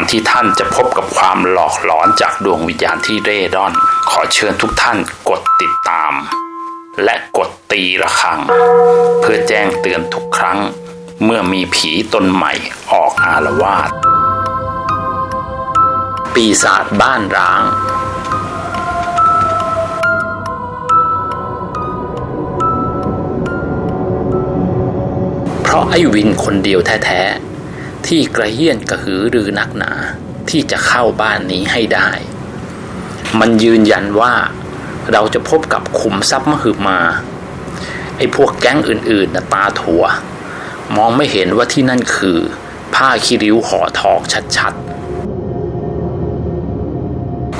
อนที่ท่านจะพบกับความหลอกหลอนจากดวงวิญญาณที่เร่ร่อน ขอเชิญทุกท่านกดติดตาม และกดตีระฆัง เพื่อแจ้งเตือนทุกครั้ง เมื่อมีผีตนใหม่ออกอารวาสปีศาจบ้านร้างเพราะไอ้วินคนเดียวแท้ๆ ที่กระเฮี้ยนกระหือรือนักหนา ที่จะเข้าบ้านนี้ให้ได้ มันยืนยันว่าเราจะพบกับขุมทรัพย์มหึมา ไอ้พวกแก๊งอื่นๆนะตาถั่ว มองไม่เห็นว่าที่นั่นคือ ผ้าคีริ้วห่อทองชัดๆ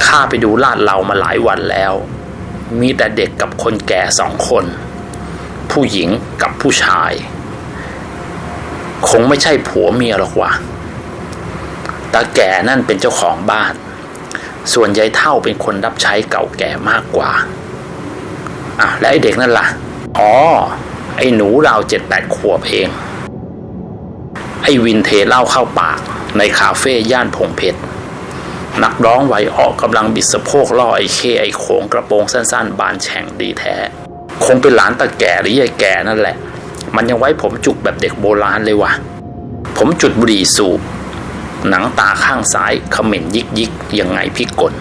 ข้าไปดูลาดเรามาหลายวันแล้ว มีแต่เด็กกับคนแก่สองคน ผู้หญิงกับผู้ชาย คงไม่ใช่ผัวเมียหรอกว่ะตาแก่นั่นเป็นเจ้าของบ้าน ส่วนยายเท่าเป็นคนรับใช้เก่าแก่มากกว่าอะแล้วไอ้เด็กนั่นล่ะ อ๋อ ไอ้หนูราวเจ็ดแปดขวบเอง ไอ้วินเทเล่าเข้าปากในคาเฟ่ย่านพงเพชรนักร้องไวยออกกำลังบิดสะโพกล่อไอ้เคไอ้โขงกระโปรงสั้นๆ บานแฉ่งดีแท้ คงเป็นหลานตาแก่หรือยายแก่นั่นแหละ มันยังไว้ผมจุกแบบเด็กโบราณเลยวะผมจุดบุหรี่สูบ หนังตาข้างซ้ายเขม่นยิกยิกยังไงพิกล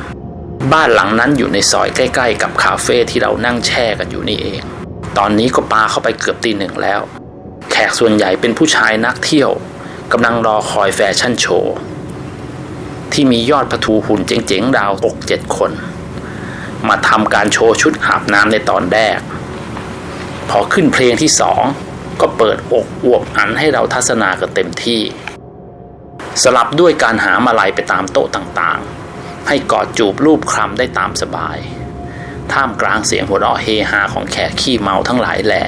บ้านหลังนั้นอยู่ในซอยใกล้ ๆ กับคาเฟ่ที่เรานั่งแช่กันอยู่นี่เอง ตอนนี้ก็ปาเข้าไปเกือบตีหนึ่งแล้ว แขกส่วนใหญ่เป็นผู้ชายนักเที่ยวกำลังรอคอยแฟชั่นโชว์ ที่มียอดประทูหุ่นเจ๋งๆดาวอกเจ็ดคน มาทำการโชว์ชุดอาบน้ำในตอนแรก พอขึ้นเพลงที่สอง ก็เปิดอกอวบอันให้เราทัศนากันเต็มที่ สลับด้วยการหามาลัยไปตามโต๊ะต่างๆ ให้กอดจูบรูปคลำได้ตามสบาย ท่ามกลางเสียงหัวเราะเฮฮาของแขกขี้เมาทั้งหลายแหล่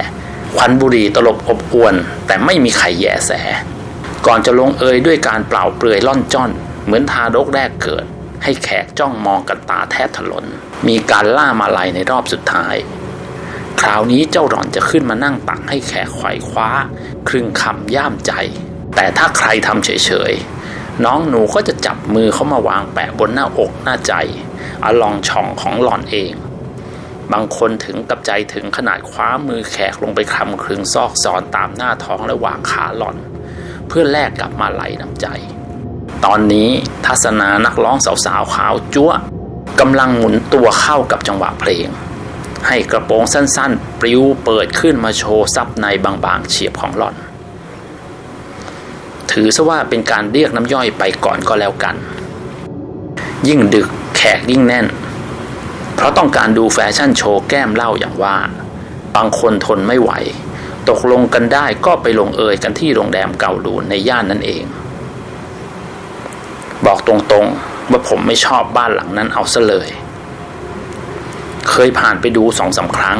ควันบุหรี่ตลบอบอวน แต่ไม่มีใครแยแส ก่อนจะลงเอยด้วยการเปล่าเปลือยล่อนจ้อน เหมือนทารกแรกเกิด ให้แขกจ้องมองกันตาแทบถลน มีการล่ามาลัยในรอบสุดท้าย คราวนี้เจ้าหล่อนจะขึ้นมานั่งตักให้แขกไขว่คว้า ครึ่งคำย่ามใจ แต่ถ้าใครทำเฉยๆ น้องหนูก็จะจับมือเขามาวางแปะบนหน้าอกหน้าใจอลองช่องของหล่อนเอง บางคนถึงกับใจถึงขนาดคว้ามือแขกลงไปคลำคลึงซอกซอนตามหน้าท้องและวางขาหล่อน เพื่อแลกกับมาไหลน้ำใจ ตอนนี้ทัศนานักร้องสาวๆขาวจั๊วกำลังหมุนตัวเข้ากับจังหวะเพลง ให้กระโปรงสั้นๆ ปลิวเปิดขึ้นมาโชว์ซับในบางๆ เฉียบของหล่อน ถือซะว่าเป็นการเรียกน้ำย่อยไปก่อนก็แล้วกัน ยิ่งดึกแขกยิ่งแน่น เพราะต้องการดูแฟชั่นโชว์แก้มเหล่าอย่างว่า บางคนทนไม่ไหว ตกลงกันได้ก็ไปลงเอยกันที่โรงแรมเก่าหรูในย่านนั่นเอง บอกตรงๆว่าผมไม่ชอบบ้านหลังนั้นเอาซะเลย เคยผ่านไปดูสองสาครั้ง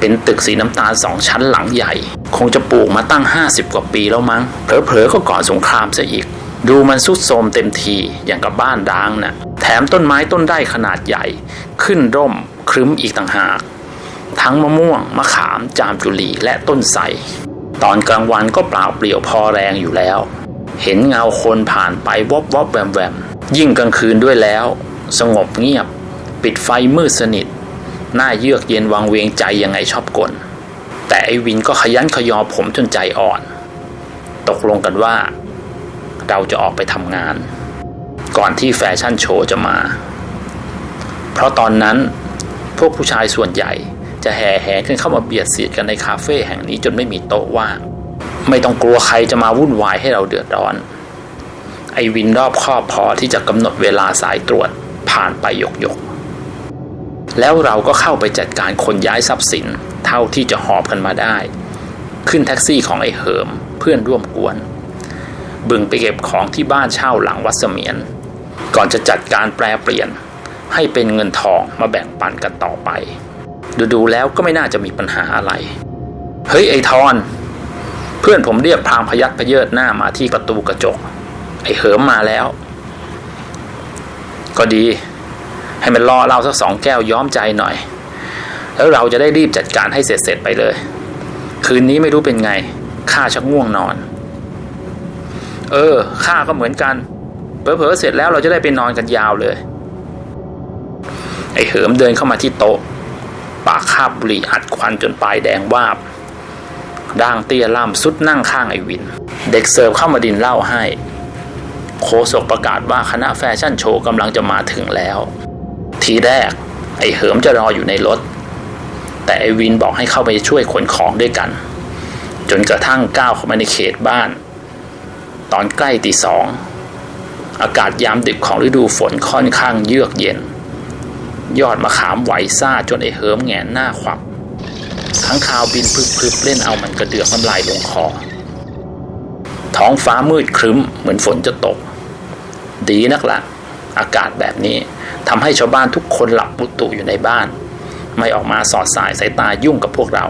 เป็นตึกสีน้ำตาลสองชั้นหลังใหญ่ คงจะปลูกมาตั้ง 50 กว่าปีแล้วมั้งเผลอๆก็ก่อนสงครามซะอีก ดูมันสุดโทมเต็มทีอย่างกับบ้านร้างนะ่ะแถมต้นไม้ต้นได้ขนาดใหญ่ ขึ้นร่มครึ้มอีกต่างหาก ทั้งมะม่วง มะขาม จามจุลีและต้นไทรตอนกลางวันก็เปล่าเปลี่ยวพอแรงอยู่แล้ว เห็นเงาคนผ่านไปวบวบแวมแวมยิ่งกลางคืนด้วยแล้ว สงบเงียบ ปิดไฟมืดสนิท หน้าเยือกเย็นวังเวงใจยังไงชอบกล แต่ไอวินก็ขยันขยอผมจนใจอ่อน ตกลงกันว่า เราจะออกไปทำงาน ก่อนที่แฟชั่นโชว์จะมา เพราะตอนนั้นพวกผู้ชายส่วนใหญ่จะแห่แหนกันเข้ามาเบียดเสียดกันในคาเฟ่แห่งนี้จนไม่มีโต๊ะว่าง ไม่ต้องกลัวใครจะมาวุ่นวายให้เราเดือดร้อน ไอวินรอบครอบพอที่จะกำหนดเวลาสายตรวจผ่านไปหยกหยกๆ แล้วเราก็เข้าไปจัดการคนย้ายทรัพย์สิน เท่าที่จะหอบกันมาได้ ขึ้นแท็กซี่ของไอ้เหิมเพื่อนร่วมกวน บึงไปเก็บของที่บ้านเช่าหลังวัดเสมียน ก่อนจะจัดการแปลเปลี่ยน ให้เป็นเงินทองมาแบ่งปันกันต่อไป ดูๆแล้วก็ไม่น่าจะมีปัญหาอะไร เฮ้ยไอ้ทอน เพื่อนผมเรียกพรางพยักพเยิดหน้ามาที่ประตูกระจก ไอ้เหิมมาแล้ว ก็ดี ให้มันรอเราสักสองแก้วย้อมใจหน่อย แล้วเราจะได้รีบจัดการให้เสร็จๆไปเลย คืนนี้ไม่รู้เป็นไงข้าชักง่วงนอน เออข้าก็เหมือนกันเผลอๆเสร็จแล้วเราจะได้ไปนอนกันยาวเลย ไอ้เหิมเดินเข้ามาที่โต๊ะ ปากคาบบุหรี่อัดควันจนปลายแดงวาบด่างเตี้ยล่ำสุดนั่งข้างไอ้วิน เด็กเสิร์ฟเข้ามาดินเหล้าให้ โคศกประกาศว่าคณะแฟชั่นโชว์กำลังจะมาถึงแล้ว ทีแรก ไอ้เหิมจะรออยู่ในรถ แต่ไอ้วินบอกให้เข้าไปช่วยขนของด้วยกัน จนกระทั่งก้าวเข้ามาในเขตบ้าน ตอนใกล้ตีสองอากาศยามดึกของฤดูฝนค่อนข้างเยือกเย็น ยอดมะขามไหวซ่าจนไอ้เหิมแงนหน้าขวับข้างคาวบินพลึบๆเล่นเอามันกระเดือกน้ำลายลงคอ ท้องฟ้ามืดครึ้มเหมือนฝนจะตก ดีนักละ อากาศแบบนี้ ทำให้ชาวบ้านทุกคนหลับปุตุอยู่ในบ้าน ไม่ออกมาสอดสายสายตายุ่งกับพวกเรา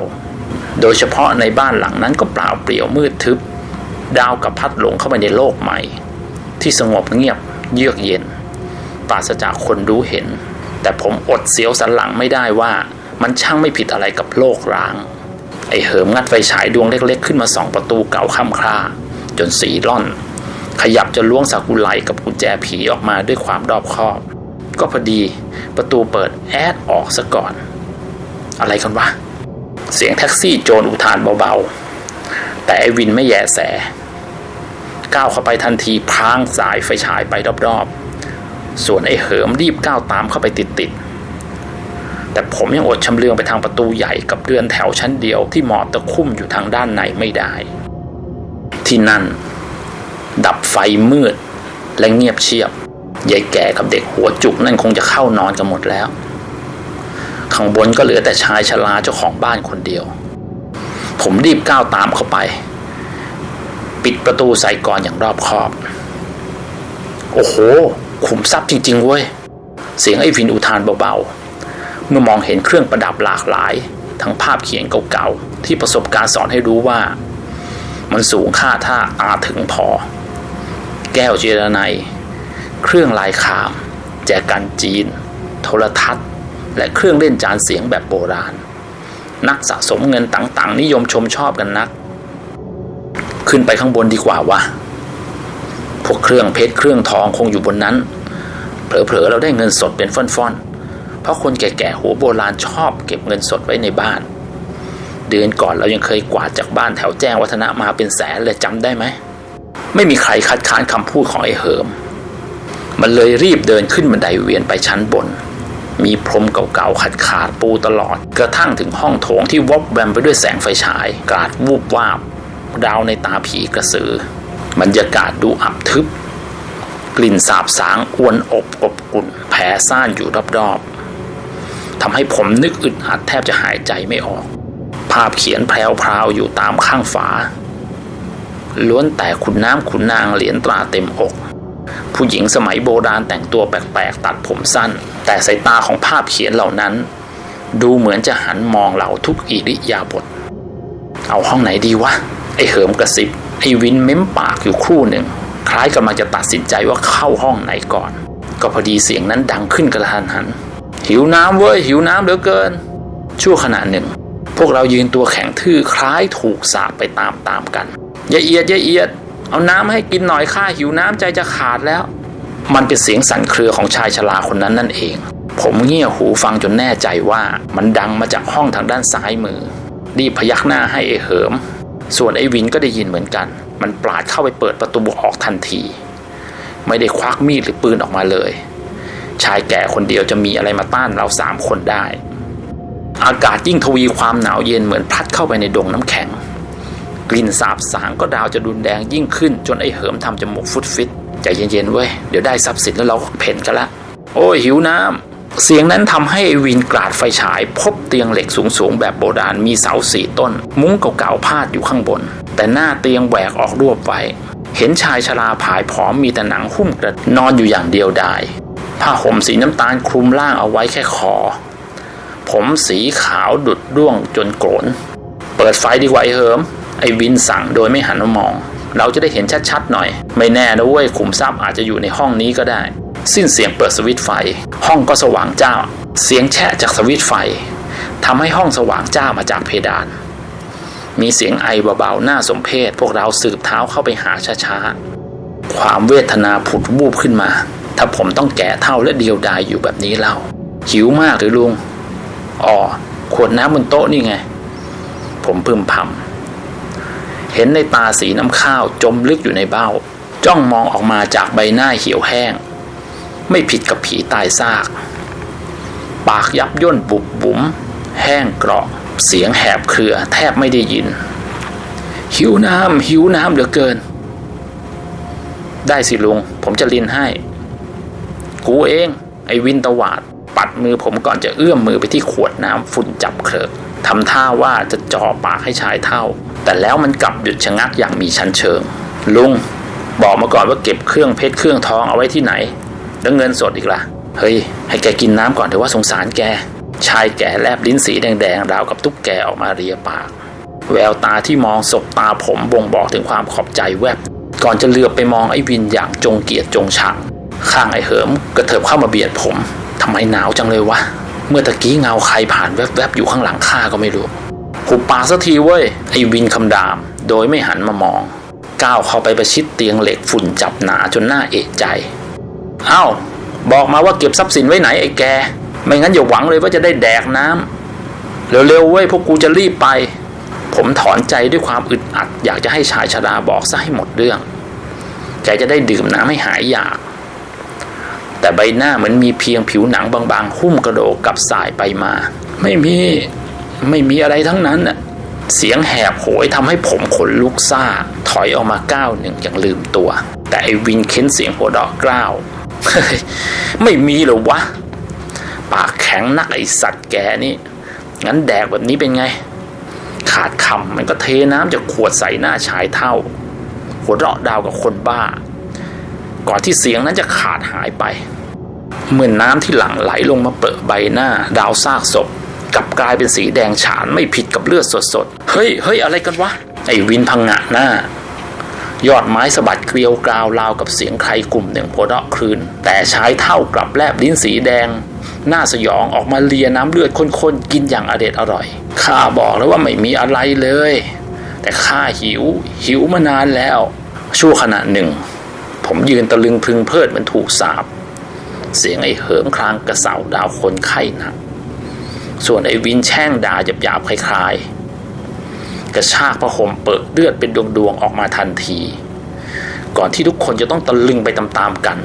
โดยเฉพาะในบ้านหลังนั้นก็เปล่าเปลี่ยวมืดทึบ ดาวกับพัดหลงเข้าไปในโลกใหม่ ที่สงบเงียบเยือกเย็นปราศจากคนรู้เห็น แต่ผมอดเสียวสันหลังไม่ได้ว่า มันช่างไม่ผิดอะไรกับโลกร้าง ไอเหิมงัดไฟฉายดวงเล็กๆ ขึ้นมาสองประตูเก่าค่ำคร่าจนสีร่อน ขยับจะล้วงสากุไลกับกุญแจผีออกมาด้วยความรอบคอบ ก็พอดีประตูเปิดแอดออกซะก่อน อะไรกันวะ เสียงแท็กซี่โจรอุทานเบาๆ แต่ไอวินไม่แยแส ก้าวเข้าไปทันทีพรางสายไฟฉายไปรอบๆ ส่วนไอ้เหิมรีบก้าวตามเข้าไปติดๆ แต่ผมยังอดชำเลืองไปทางประตูใหญ่กับเรือนแถวชั้นเดียวที่หมอบตะคุ่มอยู่ทางด้านในไม่ได้ ที่นั่น ดับไฟมืดและเงียบเชียบ ยายแก่กับเด็กหัวจุกนั่นคงจะเข้านอนกันหมดแล้ว ข้างบนก็เหลือแต่ชายชราเจ้าของบ้านคนเดียว ผมรีบก้าวตามเข้าไป ปิดประตูใส่ก่อนอย่างรอบคอบ โอ้โห ขุมทรัพย์จริง ๆ เว้ย เสียงไอ้วินอุทานเบาๆ เมื่อมองเห็นเครื่องประดับหลากหลาย ทั้งภาพเขียนเก่าๆ ที่ประสบการณ์สอนให้รู้ว่า มันสูงค่าถ้าอาถึงพอ แก้วเจรไน เครื่องลายคาม แจกันจีน โทรทัศน์ และเครื่องเล่นจานเสียงแบบโบราณ นักสะสมเงินต่างๆ นิยมชมชอบกันนัก ขึ้นไปข้างบนดีกว่าวะพวกเครื่องเพชรเครื่องทองคงอยู่บนนั้น เผลอๆเราได้เงินสดเป็นฟ่อนๆ เพราะคนแก่ๆหัวโบราณชอบเก็บเงินสดไว้ในบ้าน เดือนก่อนเรายังเคยกวาดจากบ้านแถวแจ้งวัฒนะมาเป็นแสนเลยจำได้ไหม ไม่มีใครคัดค้านคำพูดของไอ้เหิม มันเลยรีบเดินขึ้นบันไดเวียนไปชั้นบน มีพรมเก่าๆขาดขาดปูตลอด กระทั่งถึงห้องโถงที่วอบแวมไปด้วยแสงไฟฉาย กาดวูบวาบ ดาวในตาผีกระสือบรรยากาศดูอับทึบ กลิ่นสาบสางอวนอบอบอุ่นแผ่ซ่านอยู่รอบๆทำให้ผมนึกอึดอัดแทบจะหายใจไม่ออก ภาพเขียนแพรวๆอยู่ตามข้างฝาล้วนแต่ขุนน้ำขุนนางเหรียญตราเต็มอก ผู้หญิงสมัยโบราณแต่งตัวแปลกๆตัดผมสั้น แต่สายตาของภาพเขียนเหล่านั้น ดูเหมือนจะหันมองเราทุกอิริยาบถเอาห้องไหนดีวะ ไอเหิมกระซิบไอวินเม้มปากอยู่ครู่หนึ่ง คล้ายกำลังจะตัดสินใจว่าเข้าห้องไหนก่อน ก็พอดีเสียงนั้นดังขึ้นกระทันหัน หิวน้ำเว้ยหิวน้ำเหลือเกิน ชั่วขณะหนึ่ง พวกเรายืนตัวแข็งทื่อคล้ายถูกสาปไปตามตามๆกันอย่าเอียดอย่าเอียด เอาน้ำให้กินหน่อยข้าหิวน้ำใจจะขาดแล้ว มันเป็นเสียงสั่นเครือของชายชราคนนั้นนั่นเอง ผมเงี่ยหูฟังจนแน่ใจว่ามันดังมาจากห้องทางด้านซ้ายมือรีบพยักหน้าให้ไอ้เหิม ส่วนไอ้วินก็ได้ยินเหมือนกัน มันปลาดเข้าไปเปิดประตูออกทันที ไม่ได้ควักมีดหรือปืนออกมาเลย ชายแก่คนเดียวจะมีอะไรมาต้านเราสามคนได้ อากาศยิ่งทวีความหนาวเย็นเหมือนพัดเข้าไปในดงน้ำแข็ง กลิ่นสาบสางก็ดาวจะรุนแรงยิ่งขึ้น จนไอ้เหิมทำจมูกฟุดฟิตใจเย็นๆเว้ยเดี๋ยวได้ทรัพย์สินแล้วเราก็เพ่นกันละ โอ้ยหิวน้ำเสียงนั้นทำให้ไอ้วินกราดไฟฉาย พบเตียงเหล็กสูงๆแบบโบราณมีเสาสี่ต้น มุ้งเก่าๆพาดอยู่ข้างบน แต่หน้าเตียงแหวกออกรวบไว้เห็นชายชราผายผอมมีแต่หนังหุ้มกระนอนอยู่อย่างเดียวดายผ้าห่มสีน้ำตาลคลุมร่างเอาไว้แค่คอ ผมสีขาวดุดร่วงจนโกรน เปิดไฟดีกว่าไอ้เหิม ไอ้วินสั่งโดยไม่หันมามอง เราจะได้เห็นชัดๆหน่อย ไม่แน่นะเว้ยขุมทรัพย์อาจจะอยู่ในห้องนี้ก็ได้ สิ้นเสียงเปิดสวิตไฟ ห้องก็สว่างจ้า เสียงแช่จากสวิตไฟทำให้ห้องสว่างจ้ามาจากเพดาน มีเสียงไอเบาๆหน่าสมเพชพวกเราสืบเท้าเข้าไปหาช้าๆความเวทนาผุดวูบขึ้นมา ถ้าผมต้องแก่เท่าและเดียวดายอยู่แบบนี้เล่าหิวมากหรือลุงอ๋อขวดน้ำบนโต๊ะนี่ไง ผมพึมพำ เห็นในตาสีน้ำข้าวจมลึกอยู่ในเบ้า จ้องมองออกมาจากใบหน้าเหี่ยวแห้ง ไม่ผิดกับผีตายซาก ปากยับย่นบุบบุ๋มแห้งเกราะเสียงแหบเครือแทบไม่ได้ยิน หิวน้ำหิวน้ำเหลือเกิน ได้สิลุง ผมจะลินให้ กูเอง ไอ้วินตวาด ปัดมือผมก่อนจะเอื้อมมือไปที่ขวดน้ำฝุ่นจับเคลอะทำท่าว่าจะจ่อปากให้ชายเท่า แต่แล้วมันกลับหยุดชะงักอย่างมีชั้นเชิง ลุง บอกมาก่อนว่าเก็บเครื่องเพชรเครื่องทองเอาไว้ที่ไหน แล้วเงินสดอีกล่ะ เฮ้ย ให้แกกินน้ำก่อนเถอะว่าสงสารแก ชายแก่แลบลิ้นสีแดงๆราวกับตุ๊กแกออกมาเรียปาก แววตาที่มองศบตาผมบ่งบอกถึงความขอบใจแวบ ก่อนจะเลือบไปมองไอ้วินอย่างจงเกียรติจงชัง ข้างไอ้เหิมกระเถิบเข้ามาเบียดผมทำไมหนาวจังเลยวะ เมื่อตะกี้เงาใครผ่านแวบๆอยู่ข้างหลังข้าก็ไม่รู้ หุบปากสักทีเว้ย ไอ้วินคำดาม โดยไม่หันมามอง ก้าวเข้าไปประชิดเตียงเหล็กฝุ่นจับหนาจนหน้าเอะใจ เอ้า บอกมาว่าเก็บทรัพย์สินไว้ไหนไอ้แก ไม่งั้นอย่าหวังเลยว่าจะได้แดกน้ำเร็วๆเว้ยพวกกูจะรีบไป ผมถอนใจด้วยความอึดอัด อยากจะให้ชายชราบอกซะให้หมดเรื่อง แกจะได้ดื่มน้ำให้หายอยากแต่ใบหน้าเหมือนมีเพียงผิวหนังบางๆ หุ้มกระโดกกับสายไปมา ไม่มี ไม่มีอะไรทั้งนั้นน่ะเสียงแหบโหยทำให้ผมขนลุกซ่า ถอยออกมาก้าวหนึ่งอย่างลืมตัว แต่ไอ้วินเค้นเสียงหัวเราะกล้าวไม่มีเหรอวะ ปากแข็งนักไอสัตว์แกนี่ งั้นแดกแบบนี้เป็นไง ขาดคำมันก็เทน้ำจากขวดใส่หน้าชายเท่า หัวเราะดาวกับคนบ้า ก่อนที่เสียงนั้นจะขาดหายไป เหมือนน้ำที่หลั่งไหลลงมาเปิดใบหน้า ดาวซากศพ กลับกลายเป็นสีแดงฉานไม่ผิดกับเลือดสดๆ เฮ้ยเฮ้ยอะไรกันวะ ไอ้วินพังงะหน้ายอดไม้สะบัดเกลียวกราวราวกับเสียงใครกลุ่มหนึ่งหัวเราะครืน แต่ชายเท่ากลับแลบลิ้นสีแดง หน้าสยองออกมาเลียน้ำเลือดข้นๆ กินอย่างอเด็ดอร่อย ข้าบอกแล้วว่าไม่มีอะไรเลย แต่ข้าหิว หิวมานานแล้ว ชั่วขณะหนึ่ง ผมยืนตะลึงพึงเพลิดเหมันถูกสาบ เสียงไอ้เหิมคลางกระเสาดาวคนไข้หนัก ส่วนไอ้วินแช่งด่าหยาบๆคล้ายๆ กระชากผ้าห่มเปิดเลือดเป็นดวงๆออกมาทันที ก่อนที่ทุกคนจะต้องตะลึงไปตามๆกัน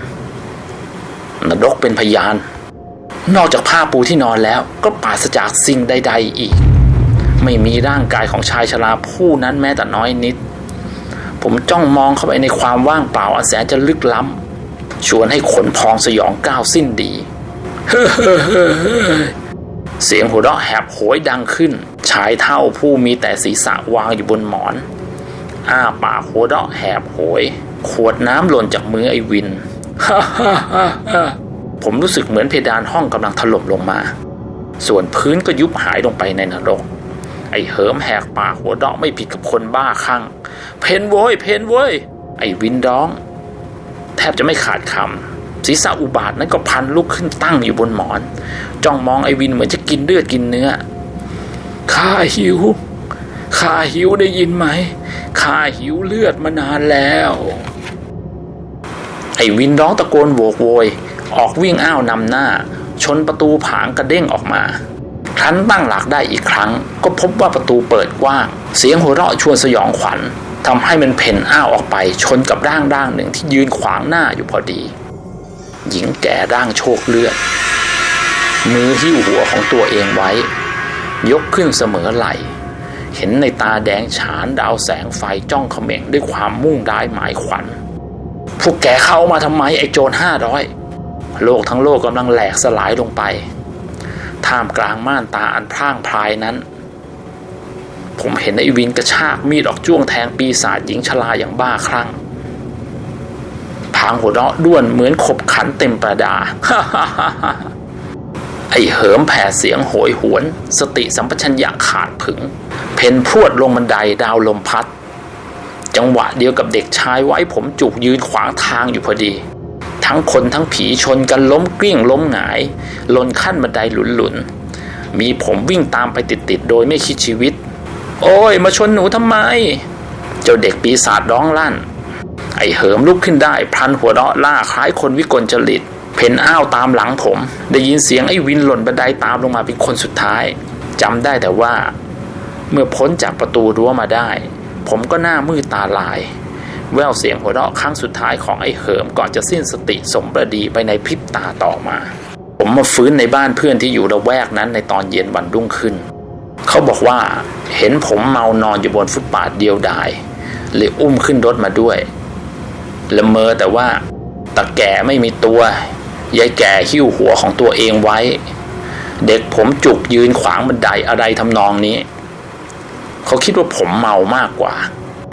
นรกเป็นพยาน นอกจากผ้าปูที่นอนแล้วก็ปราศจากสิ่งใด ๆ อีก ไม่มีร่างกายของชายชราผู้นั้นแม้แต่น้อยนิด ผมจ้องมองเข้าไปในความว่างเปล่าอันแสนจะลึกล้ำชวนให้ขนพองสยองก้าวสิ้นดี เเสียงหัวเราะแหบโหยดังขึ้น ชายเท่าผู้มีแต่ศีรษะวางอยู่บนหมอน อ้าปากหัวเราะแหบโหย ขวดน้ำหล่นจากมือไอ้วิน ผมรู้สึกเหมือนเพดานห้องกำลังถล่มลงมา ส่วนพื้นก็ยุบหายลงไปในนรก ไอ้เหิมแหกปากหัวเราะไม่ผิดกับคนบ้าคลั่ง เพนโว้ยเพนโว้ยไอ้วินร้อง แทบจะไม่ขาดคำ ศีรษะอุบาทนั้นก็พันลุกขึ้นตั้งอยู่บนหมอน จ้องมองไอ้วินเหมือนจะกินเลือดกินเนื้อข้าหิวข้าหิวได้ยินไหมข้าหิวเลือดมานานแล้ว ไอ้วินร้องตะโกนโวกโวย ออกวิ่งอ้าวนำหน้า ชนประตูผางกระเด้งออกมา ครั้นตั้งหลักได้อีกครั้ง ก็พบว่าประตูเปิดกว้าง เสียงหัวเราะชวนสยองขวัญทำให้มันเพ่นอ้าวออกไปชนกับร่างร่างหนึ่งที่ยืนขวางหน้าอยู่พอดี หญิงแก่ร่างโชคเลือด มือหิ้วหัวของตัวเองไว้ ยกขึ้นเสมอไหลเห็นในตาแดงฉานดาวแสงไฟจ้องเขม่งด้วยความมุ่งร้ายหมายขวัญ พวกแกเข้ามาทำไมไอ้โจรห้าร้อยโลกทั้งโลกกำลังแหลกสลายลงไป ท่ามกลางม่านตาอันพร่างพรายนั้น ผมเห็นไอ้วินกระชากมีดออกจ้วงแทงปีศาจหญิงชราอย่างบ้าคลั่ง พางหัวเราะด้วนเหมือนขบขันเต็มประดา ไอ้เหิมแผ่เสียงโหยหวน สติสัมปชัญญะขาดผึง เพนพรวดลงบันไดดาวลมพัด จังหวะเดียวกับเด็กชายไว้ผมจุกยืนขวางทางอยู่พอดี ทั้งคนทั้งผีชนกันล้มกลิ้งล้มหงายหล่นขั้นบันไดหลุนๆมีผมวิ่งตามไปติดๆโดยไม่คิดชีวิต โอ้ย มาชนหนูทำไม เจ้าเด็กปีศาจร้องลั่น ไอ้เหิมลุกขึ้นได้พลันหัวเราะล่าคล้ายคนวิกลจริต เพนอ้าวตามหลังผม ได้ยินเสียงไอ้วินหล่นบันไดตามลงมาเป็นคนสุดท้ายจำได้แต่ว่า เมื่อพ้นจากประตูรั้วมาได้ ผมก็หน้ามืดตาลาย แววเสียงหัวเราะครั้งสุดท้ายของไอ้เหิมก่อนจะสิ้นสติสมประดีไปในพริบตาต่อมา ผมมาฟื้นในบ้านเพื่อนที่อยู่ระแวกนั้นในตอนเย็นวันรุ่งขึ้น เขาบอกว่าเห็นผมเมานอนอยู่บนฟุตบาทเดียวดายเลยอุ้มขึ้นรถมาด้วย ละเมอแต่ว่าตาแก่ไม่มีตัวยายแก่หิ้วหัวของตัวเองไว้ เด็กผมจุกยืนขวางบันไดอะไรทำนองนี้ เขาคิดว่าผมเมามากกว่า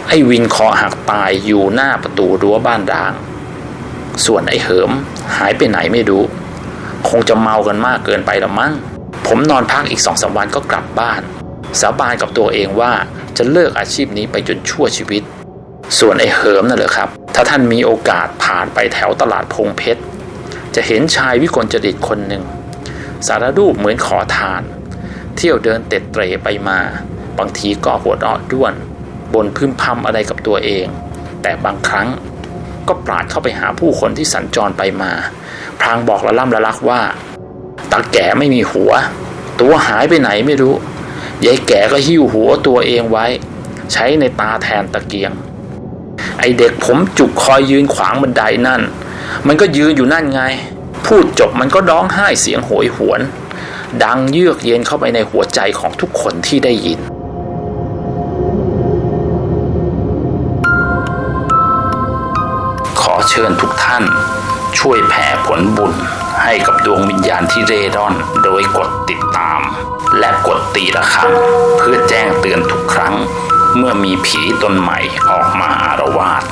ไอ้วินคอหักตายอยู่หน้าประตูรั้วบ้านร้าง ส่วนไอ้เหิมหายไปไหนไม่รู้ คงจะเมากันมากเกินไปละมั้ง ผมนอนพักอีกสองสามวันก็กลับบ้าน สาบานกับตัวเองว่าจะเลิกอาชีพนี้ไปจนชั่วชีวิต ส่วนไอ้เหิมนั่นแหละครับ ถ้าท่านมีโอกาสผ่านไปแถวตลาดพงเพชร จะเห็นชายวิกลจริตคนหนึ่ง สารรูปเหมือนขอทาน เที่ยวเดินเต็ดเตรไปมา บางทีก็หัวเราะด้วน บนพึมพำอะไรกับตัวเอง แต่บางครั้งก็ปราดเข้าไปหาผู้คนที่สัญจรไปมาพลางบอกละล่ำละลักว่าตาแก่ไม่มีหัว ตัวหายไปไหนไม่รู้ยายแก่ก็หิ้วหัวตัวเองไว้ ใช้ในตาแทนตะเกียง ไอเด็กผมจุกคอยยืนขวางบันไดนั่น มันก็ยืนอยู่นั่นไง พูดจบมันก็ร้องไห้เสียงโหยหวน ดังเยือกเย็นเข้าไปในหัวใจของทุกคนที่ได้ยินขอเชิญทุกท่าน ช่วยแผ่ผลบุญให้กับดวงวิญญาณที่เร่ร่อน โดยกดติดตาม และกดตีระฆังเพื่อแจ้งเตือนทุกครั้ง เมื่อมีผีตนใหม่ออกมาอารวาส